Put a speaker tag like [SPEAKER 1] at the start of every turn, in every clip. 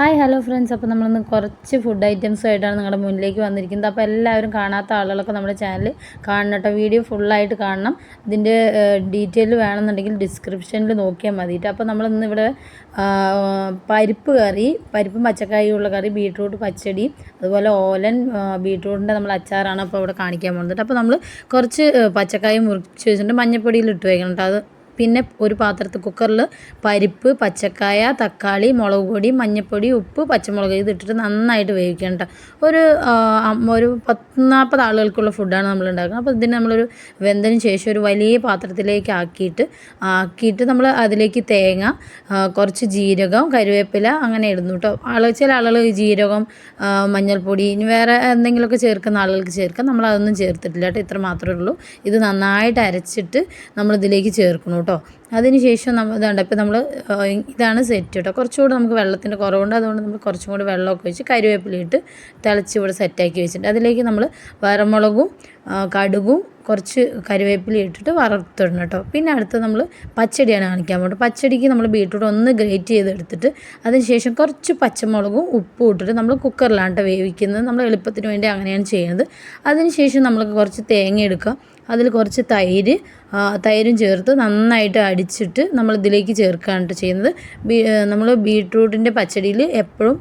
[SPEAKER 1] Hi hello friends അപ്പോൾ നമ്മളിന്ന് കുറച്ച് ഫുഡ് ഐറ്റംസ് ആയിട്ടാണ് നിങ്ങളുടെ മുന്നിലേക്ക് വന്നിരിക്കുന്നത്. അപ്പോൾ എല്ലാവരും കാണാത്ത ആളുകളൊക്കെ നമ്മുടെ ചാനൽ കാണണം കേട്ടോ. വീഡിയോ ഫുള്ളായിട്ട് കാണണം. ഇതിന്റെ ഡീറ്റെയിൽ വേണമെന്നുണ്ടെങ്കിൽ ഡിസ്ക്രിപ്ഷനിൽ നോക്കിയാൽ മതിയിട്ട് അപ്പോൾ നമ്മളിന്ന് ഇവിടെ പരിപ്പ് കറി പരിപ്പും പച്ചക്കായുള്ള കറി ബീട്രൂട്ട് പച്ചടി അതുപോലെ ഓലൻ ബീട്രൂട്ടിന്റെ നമ്മൾ അച്ചാറാണ് അപ്പോൾ ഇവിടെ കാണിക്കാൻ പോകുന്നത് അപ്പോൾ നമ്മൾ കുറച്ച് പച്ചക്കായ മുറിച്ച് വെച്ചിട്ടുണ്ട്. മഞ്ഞപ്പൊടിയിൽ ഇട്ട് വയ്ക്കണം കേട്ടോ. അത് പിന്നെ ഒരു പാത്രത്തിൽ കുക്കറിൽ പരിപ്പ് പച്ചക്കായ തക്കാളി മുളക് പൊടി മഞ്ഞൾപ്പൊടി ഉപ്പ് പച്ചമുളക് ഇതിട്ടിട്ട് നന്നായിട്ട് വേവിക്കണം ഒരു ഒരു പത്ത് നാൽപ്പത് ആളുകൾക്കുള്ള ഫുഡാണ് നമ്മൾ ഉണ്ടാക്കുന്നത്. അപ്പോൾ ഇതിന് നമ്മളൊരു വെന്തതിന് ശേഷം ഒരു വലിയ പാത്രത്തിലേക്ക് ആക്കിയിട്ട് ആക്കിയിട്ട് നമ്മൾ അതിലേക്ക് തേങ്ങ കുറച്ച് ജീരകം കരുവേപ്പില അങ്ങനെ ഇടുന്നു കേട്ടോ ആൾ ചില ആളുകൾ ജീരകം മഞ്ഞൾപ്പൊടി ഇനി വേറെ എന്തെങ്കിലുമൊക്കെ ചേർക്കുന്ന ആളുകൾക്ക് ചേർക്കാം. നമ്മൾ അതൊന്നും ചേർത്തിട്ടില്ല കേട്ടോ ഇത്ര മാത്രമേ ഉള്ളൂ. ഇത് നന്നായിട്ട് അരച്ചിട്ട് നമ്മളിതിലേക്ക് ചേർക്കണം കേട്ടോ അതിന് ശേഷം നമ്മൾ ഇതാണ്ട് ഇപ്പോൾ നമ്മൾ ഇതാണ് സെറ്റ് കേട്ടോ. കുറച്ചുകൂടി നമുക്ക് വെള്ളത്തിന്റെ കുറവുണ്ട്. അതുകൊണ്ട് നമ്മൾ കുറച്ചും കൂടി വെള്ളമൊക്കെ വെച്ച് കരിവേപ്പിലിട്ട് തിളച്ച് ഇവിടെ സെറ്റാക്കി വെച്ചിട്ടുണ്ട്. അതിലേക്ക് നമ്മൾ വരമുളകും കടുകും കുറച്ച് കരിവേപ്പില ഇട്ടിട്ട് വറുത്തിടണം കേട്ടോ. പിന്നെ അടുത്ത് നമ്മൾ പച്ചടിയാണ് കാണിക്കാൻ പോകുന്നത് പച്ചടിക്ക് നമ്മൾ ബീട്രൂട്ട് ഒന്ന് ഗ്രേറ്റ് ചെയ്തെടുത്തിട്ട് അതിനുശേഷം കുറച്ച് പച്ചമുളകും ഉപ്പും ഇട്ടിട്ട് നമ്മൾ കുക്കറിലാണ് വേവിക്കുന്നത്. നമ്മൾ എളുപ്പത്തിന് വേണ്ടി അങ്ങനെയാണ് ചെയ്യുന്നത് അതിനുശേഷം നമ്മൾ കുറച്ച് തേങ്ങ എടുക്കുക അതിൽ കുറച്ച് തൈര് തൈരും ചേർത്ത് നന്നായിട്ട് അടിച്ചിട്ട് നമ്മൾ ഇതിലേക്ക് ചേർക്കുകയാണ് ചെയ്യുന്നത്. നമ്മൾ ബീട്രൂട്ടിന്റെ പച്ചടിയിൽ എപ്പോഴും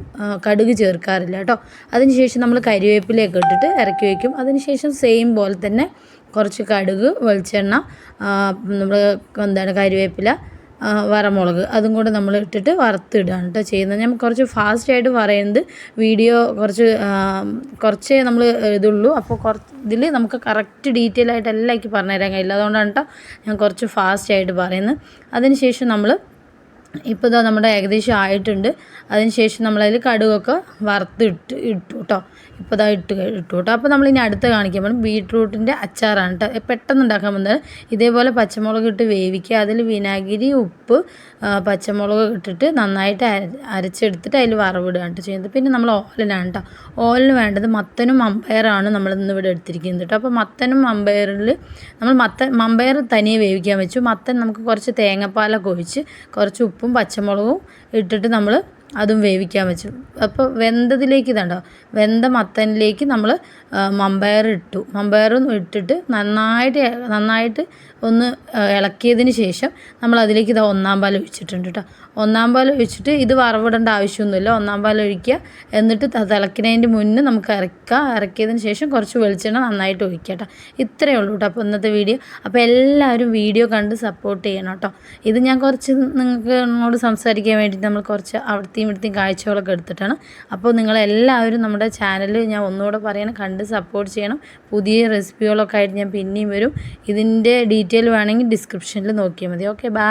[SPEAKER 1] കടുക് ചേർക്കാറില്ല കേട്ടോ. അതിനുശേഷം നമ്മൾ കരിവേപ്പിലയൊക്കെ ഇട്ടിട്ട് ഇറക്കി വയ്ക്കും. അതിനുശേഷം സെയിം പോലെ തന്നെ കുറച്ച് കടുക് വെളിച്ചെണ്ണ നമ്മൾ എന്താണ് കരിവേപ്പില വറമുളക് അതും കൂടെ നമ്മൾ ഇട്ടിട്ട് വറുത്തിടുകയാണ് കേട്ടോ ചെയ്യുന്നത്. ഞാൻ കുറച്ച് ഫാസ്റ്റായിട്ട് പറയുന്നത് വീഡിയോ കുറച്ച് കുറച്ചേ നമ്മൾ ഇതുള്ളൂ. അപ്പോൾ കുറച്ച് ഇതിൽ നമുക്ക് കറക്റ്റ് ഡീറ്റെയിൽ ആയിട്ട് എല്ലാം എനിക്ക് പറഞ്ഞുതരാൻ കഴിയില്ല. അതുകൊണ്ടാണ് കേട്ടോ ഞാൻ കുറച്ച് ഫാസ്റ്റായിട്ട് പറയുന്നത്. അതിന് ശേഷം നമ്മൾ ഇപ്പോൾ ഇതാ നമ്മുടെ ഏകദേശം ആയിട്ടുണ്ട്. അതിന് ശേഷം നമ്മളതിൽ കടുകൊക്കെ വറുത്തിട്ട് ഇട്ടു കേട്ടോ ഇപ്പോൾ ഇതാ ഇട്ട് ഇട്ടു കേട്ടോ അപ്പോൾ നമ്മളിനി അടുത്ത് കാണിക്കാൻ പോകുന്നത് ബീട്രൂട്ടിന്റെ അച്ചാറാണ് കേട്ടോ പെട്ടെന്ന് ഉണ്ടാക്കാൻ പോകുന്നത് ഇതേപോലെ പച്ചമുളക് ഇട്ട് വേവിക്കുക. അതിൽ വിനാഗിരി ഉപ്പ് പച്ചമുളക് ഇട്ടിട്ട് നന്നായിട്ട് അരച്ചെടുത്തിട്ട് അതിൽ വറവിടുകയാണ് കേട്ടോ ചെയ്യുന്നത്. പിന്നെ നമ്മൾ ഓലനാണ് കേട്ടോ ഓലിന് വേണ്ടത് മത്തനും അമ്പയറാണ് നമ്മൾ ഇന്ന് ഇവിടെ എടുത്തിരിക്കുന്നത് കേട്ടോ അപ്പോൾ മത്തനും അമ്പയറിൽ നമ്മൾ മത്തൻ അമ്പയർ തനിയെ വേവിക്കാൻ വെച്ചു. മത്തൻ നമുക്ക് കുറച്ച് തേങ്ങാപ്പാലൊക്കെ ഒഴിച്ച് കുറച്ച് ഉപ്പും പച്ചമുളകും ഇട്ടിട്ട് നമ്മൾ അതും വേവിക്കാൻ വെച്ചു. അപ്പോൾ വെന്തതിലേക്ക് ഇതുണ്ടോ? വെന്ത മത്തനിലേക്ക് നമ്മൾ മമ്പയർ ഇട്ടു. മമ്പയറും ഇട്ടിട്ട് നന്നായിട്ട് നന്നായിട്ട് ഒന്ന് ഇളക്കിയതിന് ശേഷം നമ്മൾ അതിലേക്ക് ഇത് ഒന്നാം പാൽ ഒഴിച്ചിട്ടുണ്ട് കേട്ടോ ഒന്നാം പാൽ ഒഴിച്ചിട്ട് ഇത് വറവിടേണ്ട ആവശ്യമൊന്നുമില്ല. ഒന്നാം പാൽ ഒഴിക്കുക. എന്നിട്ട് തിളക്കുന്നതിന്റെ മുന്നേ നമുക്ക് ഇറക്കുക ഇറക്കിയതിന് ശേഷം കുറച്ച് വെളിച്ചെണ്ണ നന്നായിട്ട് ഒഴിക്കുക കേട്ടോ ഇത്രയേ ഉള്ളൂ കേട്ടോ അപ്പോൾ ഇന്നത്തെ വീഡിയോ. അപ്പോൾ എല്ലാവരും വീഡിയോ കണ്ട് സപ്പോർട്ട് ചെയ്യണം കേട്ടോ ഇത് ഞാൻ കുറച്ച് നിങ്ങൾക്ക് എന്നോട് സംസാരിക്കാൻ വേണ്ടിയിട്ട് നമ്മൾ കുറച്ച് അവിടുത്തെയും ഇവിടുത്തെയും കാഴ്ചകളൊക്കെ എടുത്തിട്ടാണ്. അപ്പോൾ നിങ്ങളെല്ലാവരും നമ്മുടെ ചാനൽ ഞാൻ ഒന്നുകൂടെ പറയണം കണ്ട് സപ്പോർട്ട് ചെയ്യണം. പുതിയ റെസിപ്പികളൊക്കെ ആയിട്ട് ഞാൻ പിന്നെയും വരും. ഇതിന്റെ ഡീറ്റെയിൽ വേണമെങ്കിൽ ഡിസ്ക്രിപ്ഷനിൽ നോക്കിയാൽ മതി. Okay bye